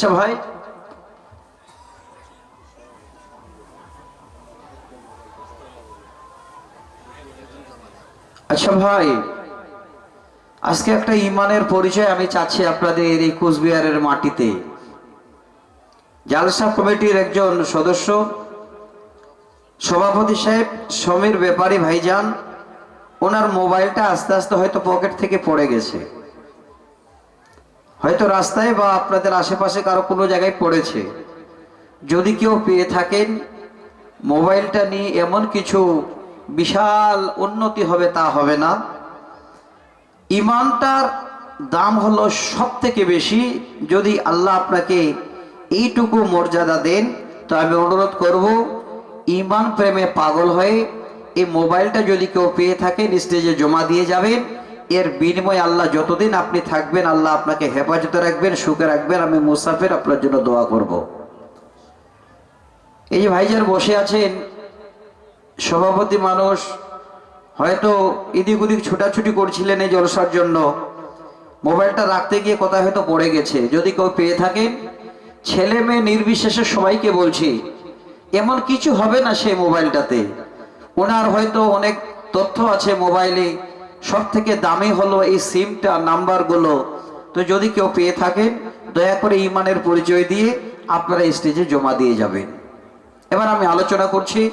আচ্ছা ভাই। আচ্ছা ভাই, আজকে একটা ইমানের পরিচয় আমি চাচ্ছি আপনাদের এই কুচবিহারের মাটিতে। জালসা কমিটির একজন সদস্য, সভাপতি সাহেব সমীর ব্যাপারী ভাইজান, ওনার মোবাইলটা আস্তে আস্তে হয়তো পকেট থেকে পড়ে গেছে। হয়তো রাস্তায় বা আপনাদের আশেপাশে কারও কোনো জায়গায় পড়েছে। যদি কেউ পেয়ে থাকেন, মোবাইলটা নিয়ে এমন কিছু বিশাল উন্নতি হবে তা হবে না। ইমানটার দাম হলো সব থেকে বেশি। যদি আল্লাহ আপনাকে এইটুকু মর্যাদা দেন, তো আমি অনুরোধ করব, ইমান প্রেমে পাগল হয়ে এই মোবাইলটা যদি কেউ পেয়ে থাকেন, স্টেজে জমা দিয়ে যাবেন। এর বিনিময়ে আল্লাহ যতদিন আপনি থাকবেন, আল্লাহ আপনাকে হেফাজতে রাখবেন, সুখে রাখবেন। আমি মুসাফির আপনার জন্য দোয়া করব। এই যে বসে আছেন, সভাপতি মানুষ, হয়তো এদিক ওদিক ছোটাছুটি করছিলেন এই জলসার জন্য। মোবাইলটা রাখতে গিয়ে কোথায় হয়তো পড়ে গেছে। যদি কেউ পেয়ে থাকেন, ছেলে মেয়ে নির্বিশেষে সবাইকে বলছি, এমন কিছু হবে না সেই মোবাইলটাতে। ওনার হয়তো অনেক তথ্য আছে মোবাইলে। সব থেকে দামি হলো এই সিমটা নাম্বারগুলো। তো যদি কেউ পেয়ে থাকেন দয়া করে ইমানের পরিচয় দিয়ে আপনারা স্টেজে জমা দিয়ে যাবেন। এবার আমি আলোচনা করছি,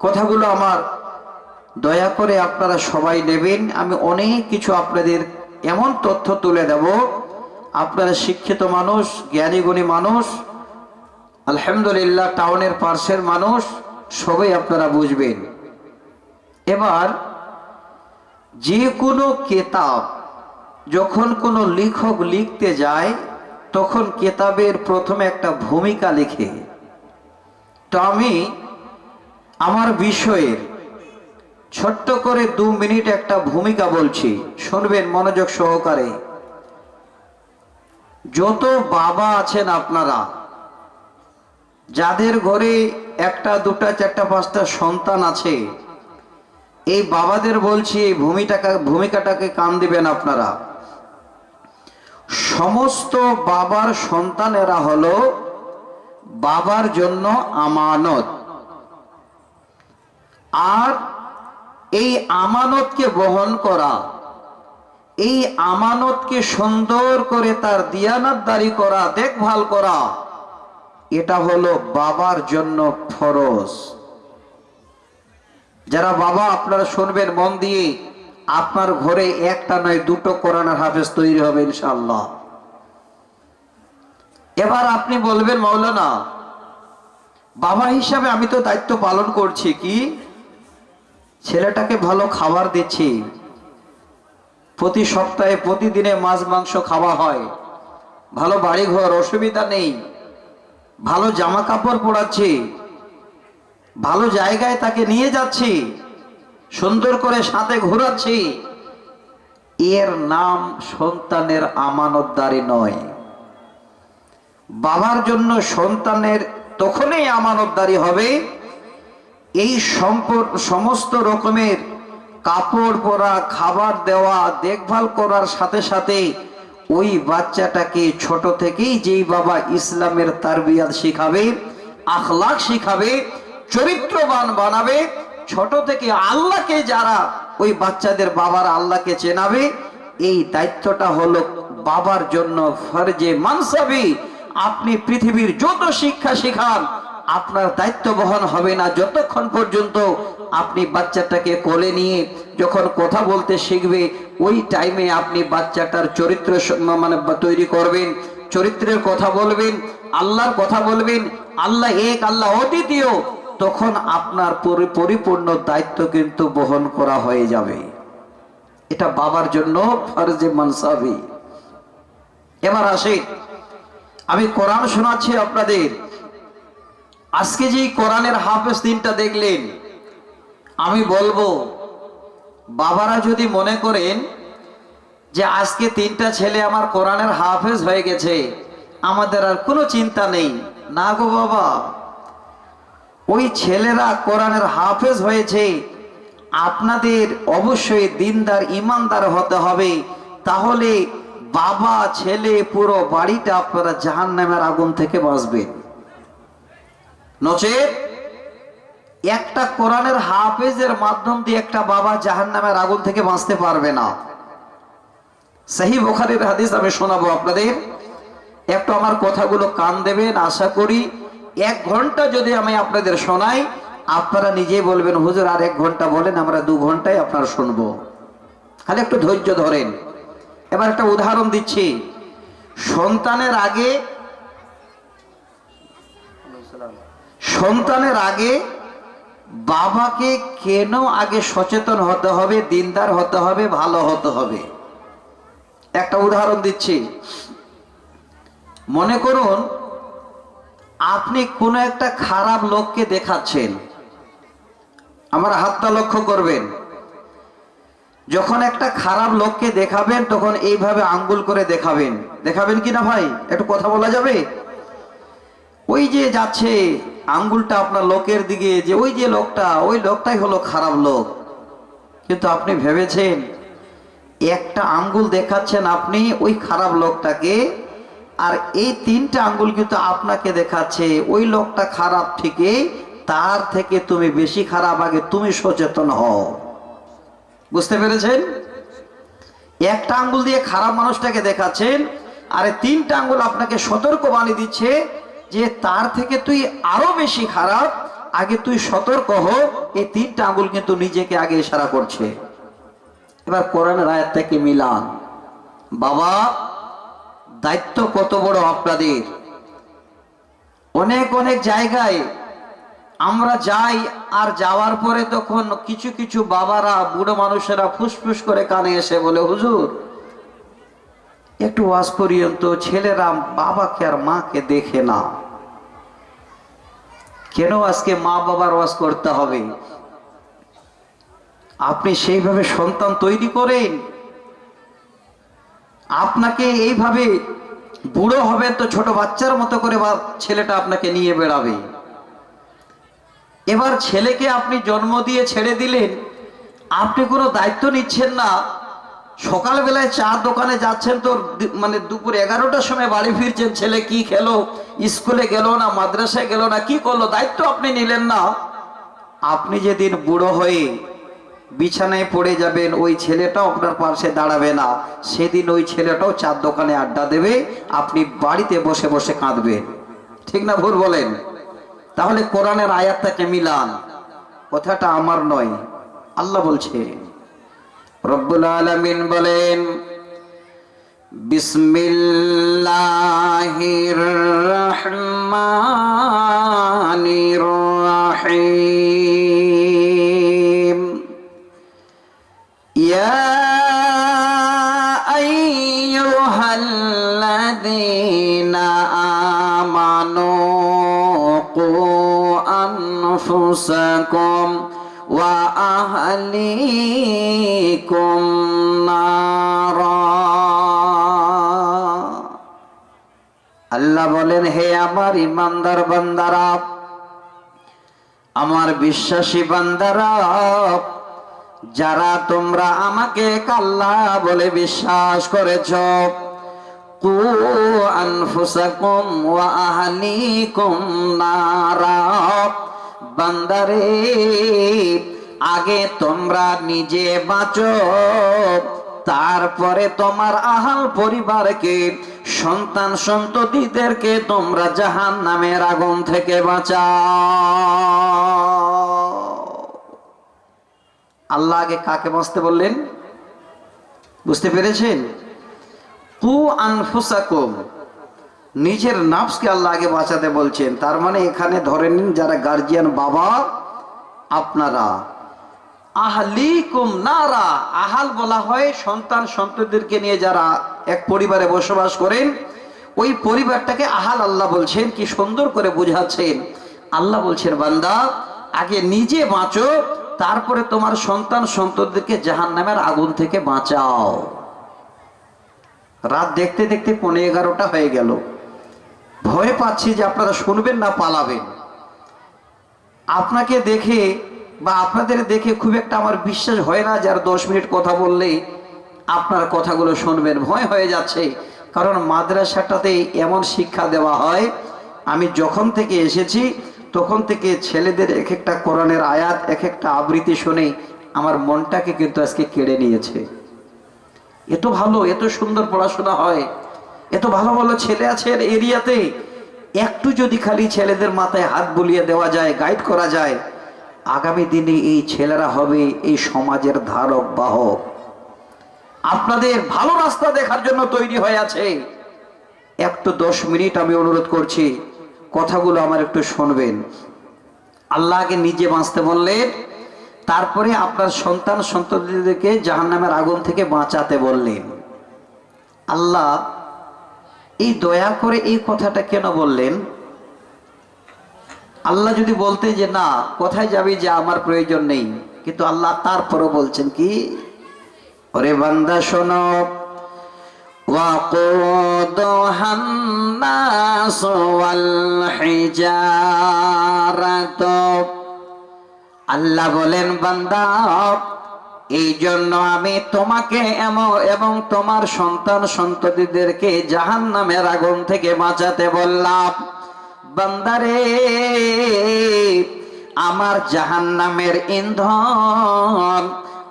কথাগুলো আমার, দয়া করে আপনারা সবাই নেবেন। আমি অনেক কিছু আপনাদের এমন তথ্য তুলে দেব। আপনারা শিক্ষিত মানুষ, জ্ঞানীগুণী মানুষ, আলহামদুলিল্লাহ টাউনের পার্শ্বের মানুষ, সবাই আপনারা বুঝবেন। এবার যে কোনো কেতাব যখন কোনো লেখক লিখতে যায়, তখন কেতাবের প্রথমে একটা ভূমিকা লিখে। তো আমি আমার বিষয়ের ছোট্ট করে দু মিনিট একটা ভূমিকা বলছি। শুনবেন মনোযোগ সহকারে। যত বাবা আছেন আপনারা, যাদের ঘরে একটা, দুটা, চারটা, পাঁচটা সন্তান আছে এই বাবাদের বলছি, এই ভূমিটাকে, ভূমিকাটাকে কান দিবেন আপনারা। সমস্ত বাবার সন্তানেরা হলো বাবার জন্য আমানত। আর এই আমানতকে বহন করা, এই আমানতকে সুন্দর করে তার দিয়ানাতদারি করা, দেখভাল করা, এটা হলো বাবার জন্য ফরজ। যারা বাবা আপনারা শুনবেন, মন দিয়ে আপনার ঘরে একটা নয়, দুটো কোরআনের হাফেজ তৈরি হবে ইনশাল্লাহ এবার আপনি বলবেন মৌলানা বাবা হিসাবে আমি তো দায়িত্ব পালন করছি, কি? ছেলেটাকে ভালো খাবার দিচ্ছি। প্রতি সপ্তাহে, প্রতিদিনে মাছ, মাংস খাওয়া হয়। ভালো বাড়ি ঘর অসুবিধা নেই। ভালো জামা কাপড় পরাচ্ছি। ভালো জায়গায় তাকে নিয়ে যাচ্ছি। সুন্দর করে সাথে ঘোরাচ্ছি। এর নাম সন্তানের আমানতদারি নয়। বাবার জন্য সন্তানের তখনই আমানতদারি হবে। এই সম্পদ সমস্ত রকমের কাপড় পরা, খাবার দেওয়া, দেখভাল করার সাথে সাথে ওই বাচ্চাটাকে ছোট থেকেই যেই বাবা ইসলামের তারবিয়াত শিখাবে আখলাখ শিখাবে চরিত্রবান বানাবে। ছোট থেকে আল্লাহকে যারা ওই বাচ্চাদের বাবার আল্লাহকে চেনাবে, এই দায়িত্বটা হলো বাবার জন্য ফরজে মানসাবি। আপনি পৃথিবীর যত শিক্ষা শিখান, আপনার দায়িত্ব বহন হবে না। যতক্ষণ পর্যন্ত আপনি বাচ্চাটাকে কোলে নিয়ে যখন কথা বলতে শিখবে, ওই টাইমে আপনি বাচ্চাটার চরিত্র মানে তৈরি করবেন, চরিত্রের কথা বলবেন, আল্লাহর কথা বলবেন। আল্লাহ এক, আল্লাহ অদ্বিতীয়। তখন আপনার পরি- পরিপূর্ণ দায়িত্ব কিন্তু বহন করা হয়ে যাবে। এটা বাবার জন্য ফরজে মানসাবি। এবার আসে আমি কোরআন শোনাচ্ছি আপনাদের। আজকে যে কোরআনের হাফেজ দিনটা দেখলেন, আমি বলব, বাবারা যদি মনে করেন যে আজকে তিনটা ছেলে আমার কোরআনের হাফেজ হয়ে গেছে, আমাদের আর কোনো চিন্তা নেই। না গো বাবা। ওই ছেলেরা কোরআনের হাফেজ হয়েছে। আপনাদের অবশ্যই দিনদার, ইমানদার হতে হবে। তাহলে বাবা, ছেলে, পুরো বাড়িটা আপনারা জাহান নামের আগুন থেকে বাঁচবে। নচেত একটা কোরআনের হাফেজের মাধ্যম দিয়ে একটা বাবা জাহান নামের আগুন থেকে বাঁচতে পারবে না। সেই বোখারির হাদিস আমি শোনাবো আপনাদের। একটু আমার কথাগুলো কান দেবেন, আশা করি এক ঘণ্টা যদি আমি আপনাদের শোনাই, আপনারা নিজেই বলবেন, হুজুর, আর এক ঘণ্টা বলেন, আমরা দু ঘন্টায় আপনারা শুনব। খালি একটু ধৈর্য ধরেন। এবার একটা উদাহরণ দিচ্ছি। সন্তানের আগে সন্তানের আগে বাবাকে কেন আগে সচেতন হতে হবে, দিনদার হতে হবে, ভালো হতে হবে? একটা উদাহরণ দিচ্ছি। মনে করুন আপনি কোনো একটা খারাপ লোককে দেখাচ্ছেন, আমার হাতটা লক্ষ্য করবেন। যখন একটা খারাপ লোককে দেখাবেন, তখন এইভাবে আঙ্গুল করে দেখাবেন। দেখাবেন কি না ভাই? একটু কথা বলা যাবে? ওই যে যাচ্ছে, আঙ্গুলটা আপনার লোকের দিকে, যে ওই যে লোকটা, ওই লোকটাই হলো খারাপ লোক। কিন্তু আপনি ভেবেছেন, একটা আঙ্গুল দেখাচ্ছেন আপনি, ওই খারাপ লোকটাকে আর এই তিনটা আঙ্গুল কিন্তু আপনাকে দেখাচ্ছে, ওই লোকটা খারাপ ঠিকই, তার থেকে তুমি বেশি খারাপ, আগে তুমি সচেতন হও। বুঝতে পেরেছেন? একটা আঙ্গুল দিয়ে খারাপ মানুষটাকে দেখাচ্ছেন, আর তিনটা আঙ্গুল আপনাকে সতর্ক বানিয়ে দিচ্ছে যে তার থেকে তুই আরও বেশি খারাপ, আগে তুই সতর্ক হ, এই তিনটা আঙ্গুল কিন্তু নিজেকে আগে ইশারা করছে। এবার কোরআনের আয়াত থেকে মিলান। বাবা দায়িত্ব কত বড় আপনাদের? অনেক অনেক জায়গায় আমরা যাই আর যাওয়ার পরে তখন কিছু কিছু বাবারা, বুড়ো মানুষেরা ফুসফুস করে কানে এসে বলে, হুজুর, একটু ওয়াজ পর্যন্ত ছেলেরা বাবাকে আর মাকে দেখে না। কেন আজকে মা বাবার ওয়াজ করতে হবে? আপনি সেইভাবে সন্তান তৈরি করেন? আপনাকে এইভাবে বুড়ো হবে তো ছোট বাচ্চার মতো করে বা ছেলেটা আপনাকে নিয়ে বেড়াবে। এবার ছেলেকে আপনি জন্ম দিয়ে ছেড়ে দিলেন, আপনি কোনো দায়িত্ব নিচ্ছেন না। সকালবেলায় চা দোকানে যাচ্ছেন তো মানে দুপুর এগারোটার সময় বাড়ি ফিরছেন, ছেলে কি খেলো, স্কুলে গেল না, মাদ্রাসায় গেল না, কি করল, দায়িত্ব আপনি নিলেন না। আপনি যেদিন বুড়ো হয়ে বিছানায় পড়ে যাবেন, ওই ছেলেটাও আপনার পাশে দাঁড়াবে না। সেদিন ওই ছেলেটাও চার দোকানে আড্ডা দেবে, আপনি বাড়িতে বসে বসে কাঁদবেন। ঠিক না ভুল বলেন? তাহলে কোরআনের আয়াতটাকে মিলান? কথাটা আমার নয়, আল্লাহ বলছে, রব্বুল আলামিন বলেন, বিসমিল্লাহির রহমানির রহিম। يا أيها الذين آمنوا قوا أنفسكم وأهليكم نارا আল্লাহ বলেন হে আমার ইমানদার বান্দারা আমার বিশ্বাসী বান্দারা যারা তোমরা আমাকে কাল্লা বলে বিশ্বাস করেছ, কু বান্দারে, আগে তোমরা নিজে বাঁচো, তারপরে তোমার আহাল পরিবারকে, সন্তান সন্ততিদেরকে তোমরা জাহান নামের আগুন থেকে বাঁচাও। আল্লাহ আগে কাকে বাঁচতে বললেন? বুঝতে পেরেছেন? কু আনফুসাকুম, নিজের নাফসকে আল্লাহ আগে বাঁচাতে বলছেন। তার মানে এখানে ধরে নিন, যারা গার্জিয়ান বাবা, আপনারা। আহলিকুম নারা, আহাল বলা হয় সন্তান সন্ততিদেরকে নিয়ে যারা এক পরিবারে বসবাস করেন, ওই পরিবারটাকে আহাল আল্লাহ বলছেন, কি সুন্দর করে বুঝাচ্ছেন। আল্লাহ বলছেন, বান্দা, আগে নিজে বাঁচো তারপরে তোমার সন্তান সন্ততিদেরকে জাহান নামের আগুন থেকে বাঁচাও। রাত দেখতে দেখতে পনেরো এগারোটা হয়ে গেল। ভয় পাচ্ছি যে আপনারা শুনবেন না পালাবেন। আপনাকে দেখে বা আপনাদের দেখে খুব একটা আমার বিশ্বাস হয় না যার দশ মিনিট কথা বললেই আপনার কথাগুলো শুনবেন। ভয় হয়ে যাচ্ছে, কারণ মাদ্রাসাটাতে এমন শিক্ষা দেওয়া হয়, আমি যখন থেকে এসেছি তখন থেকে ছেলেদের এক একটা কোরআনের আয়াত এক একটা আবৃত্তি শুনে আমার মনটাকে কিন্তু আজকে কেড়ে নিয়েছে। এত ভালো, এত সুন্দর পড়াশোনা হয়, এত ভালো ভালো ছেলে আছে এর এরিয়াতে। একটু যদি খালি ছেলেদের মাথায় হাত বুলিয়ে দেওয়া যায় গাইড করা যায়, আগামী দিনে এই ছেলেরা হবে এই সমাজের ধারক, বাহক। আপনাদের ভালো রাস্তা দেখার জন্য তৈরি হয়ে আছে। একটু দশ মিনিট আমি অনুরোধ করছি। কথাগুলো আমার একটু শুনবেন। আল্লাহকে নিজে বাঁচতে বললেন তারপরে আপনার সন্তান সন্ততিদেরকে জাহান্নামের আগুন থেকে বাঁচাতে বললেন আল্লাহ এই দয়া করে এই কথাটা কেন বললেন? আল্লাহ যদি বলতে যে, না, কোথায় যাবি যে আমার প্রয়োজন নেই। কিন্তু আল্লাহ তারপরও বলছেন কি, ওরে বান্দা, শোনো وقودها الناس والحجارة আল্লাহ বলেন বান্দা এই জন্য আমি তোমাকে এম- এবং তোমার সন্তান সন্ততিদেরকে জাহান নামের আগুন থেকে বাঁচাতে বললাম বান্দারে আমার জাহান নামের ইন্ধন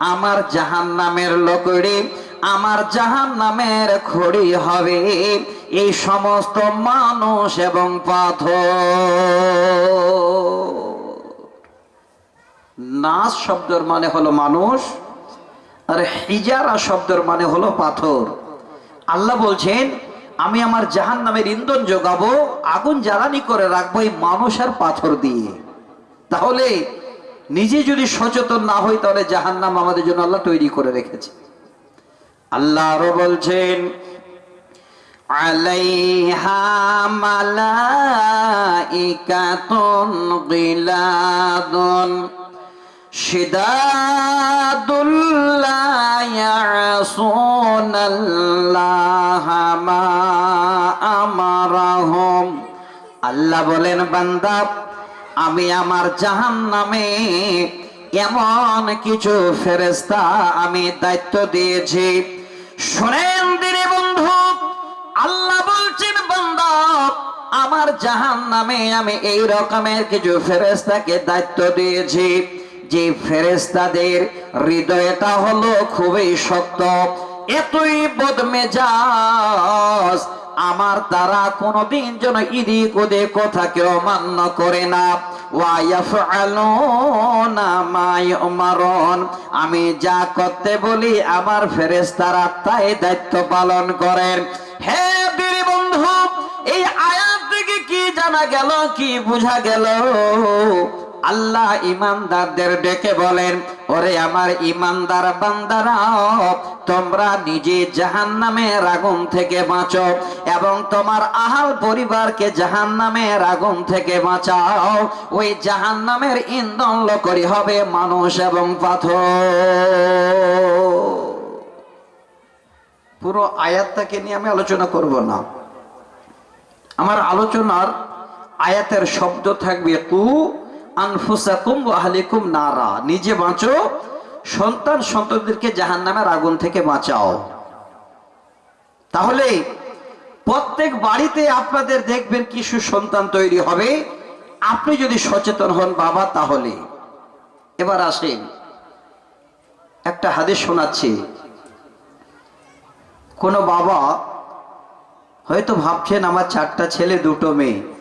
আমার জাহান নামের লকড়ি আমার জাহান নামের খড়ি হবে। এই সমস্ত মানুষ এবং পাথর। নাস শব্দের মানে হলো মানুষ, আর হিজারা শব্দের মানে হলো পাথর। আল্লাহ বলছেন, আমি আমার জাহান নামের ইন্ধন যোগাবো আগুন জ্বালানি করে রাখব এই মানুষ আর পাথর দিয়ে। তাহলে নিজে যদি সচেতন না হই, তাহলে জাহান নাম আমাদের জন্য আল্লাহ তৈরি করে রেখেছে। আল্লাহ আরও বলছেন, আলাইহা আল্লাহ বলেন, বান্দা, আমি আমার জাহান নামে এমন কিছু ফেরেস্তা আমি দায়িত্ব দিয়েছি শোনেন দিনে বন্ধু, আল্লাহ বলছেন, বান্দা, আমার জাহান নামে আমি এই রকমের কিছু ফেরেস্তাকে দায়িত্ব দিয়েছি। যে ফেরেস্তাদের হৃদয়টা হলো খুবই শক্ত, এতই বদমেজাজ আমার দ্বারা কোনদিন যেন ইদিক ওদিক কথা কেউ মান্য করে না। আমি যা করতে বলি আমার ফেরেশতারা তাই দায়িত্ব পালন করেন। হে বীর বন্ধু, এই আয়াত থেকে কি জানা গেল, কি বোঝা গেল? আল্লাহ ইমানদারদের ডেকে বলেন ওরে আমার ইমানদার বান্দারা, তোমরা নিজে জাহান নামের আগুন থেকে বাঁচো এবং তোমার আহাল পরিবারকে জাহান নামের আগুন থেকে বাঁচাও। ওই জাহান নামের ইন্ধন লকরি হবে মানুষ এবং পাথর। পুরো আয়াতটাকে নিয়ে আমি আলোচনা করব না। আমার আলোচনার আয়াতের শব্দ থাকবে কু আনফুসাকুম আহলিকুম নারা। নিজে বাঁচো, সন্তান সন্ততিদেরকে জাহান্নামের আগুন থেকে বাঁচাও। তাহলে প্রত্যেক বাড়িতে আপনাদের দেখবেন কিছু সন্তান তৈরি হবে। আপনি যদি সচেতন হন বাবা, তাহলে। এবার আসেন। একটা হাদিস শোনাচ্ছি। কোনো বাবা হয়তো ভাবছেন, আমার চারটা ছেলে, দুটো মেয়ে।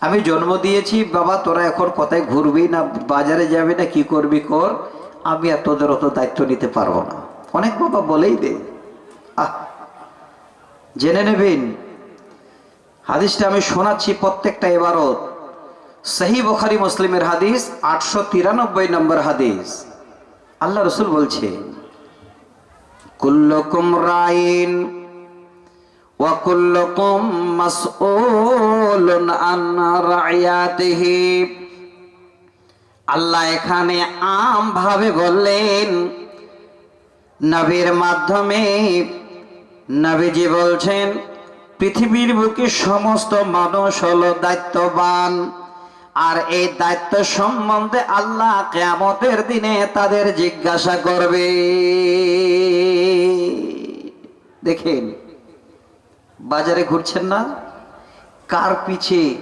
আমি জন্ম দিয়েছি, বাবা, তোরা এখন কোথায় ঘুরবি না বাজারে যাবি না, কি করবি কর? আমি আর তোদের অত দায়িত্ব নিতে পারব না। অনেক বাবা বলেই দে। আহ, জেনে নেবেন, হাদিসটা আমি শোনাচ্ছি প্রত্যেকটা এবারত। সহি বখারি মুসলিমের হাদিস, আটশো তিরানব্বই নম্বর হাদিস। আল্লাহ রসুল বলছে, কুল্লকুম রাইন وكلكم مسؤول عن رعياته আল্লাহ এখানে আম ভাবে বললেন নবীর মাধ্যমে নবীজি বলছেন পৃথিবীর বুকে সমস্ত মানুষ হলো দায়িত্ববান আর এই দায়িত্ব সম্বন্ধে আল্লাহ কেয়ামতের দিনে তাদের জিজ্ঞাসা করবে দেখেন বাজারে ঘুরছেন না? কার পিছে?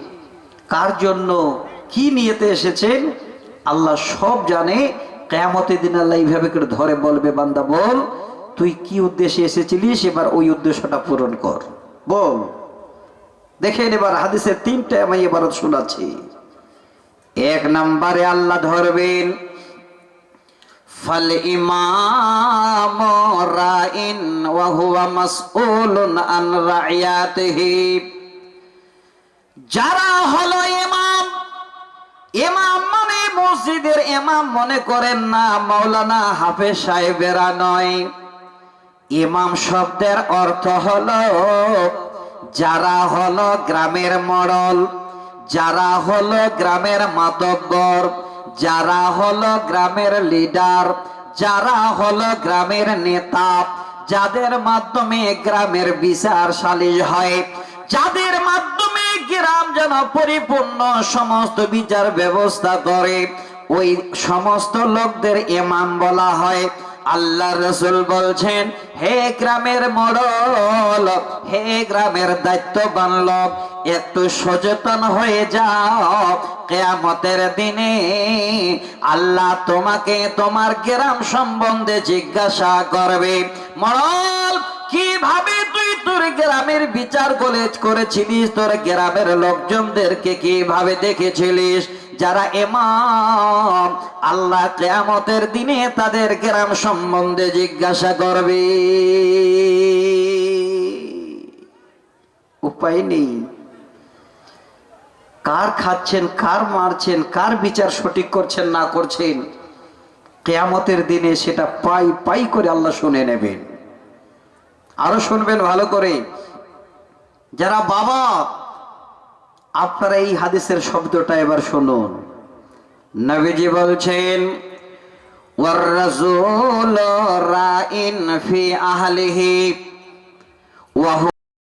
কার জন্য? কি নিয়েতে এসেছেন? আল্লাহ সব জানে। কেয়ামতের দিন আল্লাহ এইভাবে করে ধরে বলবে, বান্দা বল, তুই কি উদ্দেশ্যে এসেছিলিস? এবার ওই উদ্দেশ্যটা পূরণ কর। বল। দেখেন এবার হাদিসের তিনটা আমি এবার শোনাচ্ছি। এক নম্বরে আল্লাহ ধরবেন ফল ইমাম রাইন ওয়া হুয়া আন রাইয়াতিহি। যারা হলো ইমাম ইমাম মানে মসজিদের ইমাম মনে করেন না, মাওলানা হাফেজ সাহেবেরা নয়। ইমাম শব্দের অর্থ হলো যারা হলো গ্রামের মডল, যারা হলো গ্রামের মাতব্বর যারা হলো গ্রামের লিডার যারা হলো গ্রামের নেতা, যাদের মাধ্যমে গ্রামের বিচার সালিশ হয়, যাদের মাধ্যমে গ্রাম যেন পরিপূর্ণ সমস্ত বিচার ব্যবস্থা করে, ওই সমস্ত লোকদের এমাম বলা হয়। আল্লাহ রসুল বলছেন, হে গ্রামের মডল, হে গ্রামের দায়িত্ববান লোক একটু সচেতন হয়ে যাও, কেয়ামতের দিনে আল্লাহ তোমাকে তোমার গ্রাম সম্বন্ধে জিজ্ঞাসা করবে। মরল, কীভাবে তুই তোর গ্রামের বিচার কলেজ করেছিলিস? তোর গ্রামের লোকজনদেরকে কীভাবে দেখেছিলিস? যারা এমাম আল্লাহ কেয়ামতের দিনে তাদের গ্রাম সম্বন্ধে জিজ্ঞাসা করবে। উপায় নেই। কার খাচ্ছেন, কার মারছেন, কার বিচার সঠিক করছেন, না করছেন, কেয়ামতের দিনে সেটা পাই পাই করে আল্লাহ শুনে নেবেন। আরও শুনবেন ভালো করে। যারা বাবা, আপনারা এই হাদিসের শব্দটা এবার শুনুন। নবীজি বলছেন ওয়ার রাইন ফি আহলিহি